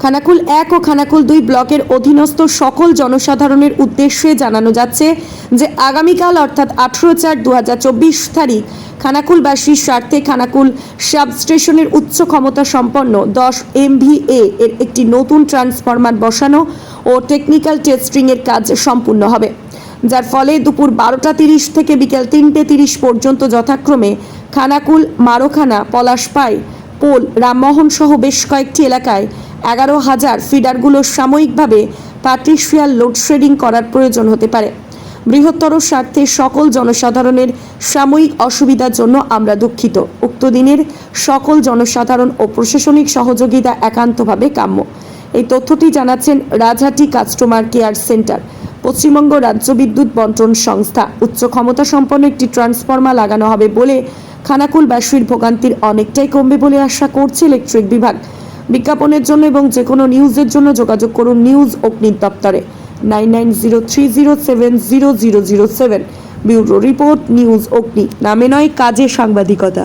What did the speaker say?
খানাকুল এক ও খানাকুল দুই ব্লকের অধীনস্থ সকল জনসাধারণের উদ্দেশ্যে জানানো যাচ্ছে যে আগামীকাল অর্থাৎ আঠেরো চার দু তারিখ খানাকুলবাসীর স্বার্থে খানাকুল সাবস্টেশনের উচ্চ ক্ষমতা সম্পন্ন দশ এমভিএ এর একটি নতুন ট্রান্সফরমার বসানো ও টেকনিক্যাল টেস্টিংয়ের কাজ সম্পূর্ণ হবে। যার ফলে দুপুর বারোটা তিরিশ থেকে বিকেল তিনটে তিরিশ পর্যন্ত যথাক্রমে খানাকুল, মারোখানা, পলাশপাই, পোল, রামমোহন সহ বেশ কয়েকটি এলাকায় এগারো হাজার ফিডারগুলো সাময়িকভাবে পার্টিশিয়াল লোডশেডিং করার প্রয়োজন হতে পারে। বৃহত্তর স্বার্থে সকল জনসাধারণের সাময়িক অসুবিধার জন্য আমরা দুঃখিত। উক্ত দিনের সকল জনসাধারণ ও প্রশাসনিক সহযোগিতা একান্তভাবে কাম্য। এই তথ্যটি জানাচ্ছেন Rajhati customer care centre, Paschimbanga রাজ্য বিদ্যুৎ বন্টন সংস্থা। উচ্চ ক্ষমতা সম্পন্ন একটি ট্রান্সফর্মার লাগানো হবে বলে খানাকুলবাসীর ভোগান্তির অনেকটাই কমবে বলে আশা করছে ইলেকট্রিক বিভাগ। বিজ্ঞাপনের জন্য এবং যে কোনো নিউজের জন্য যোগাযোগ করুন নিউজ অগ্নি দপ্তরে। Nine nine zero three zero seven zero zero zero seven bureau report news Agni. নামে নয়, কাজে সাংবাদিকতা।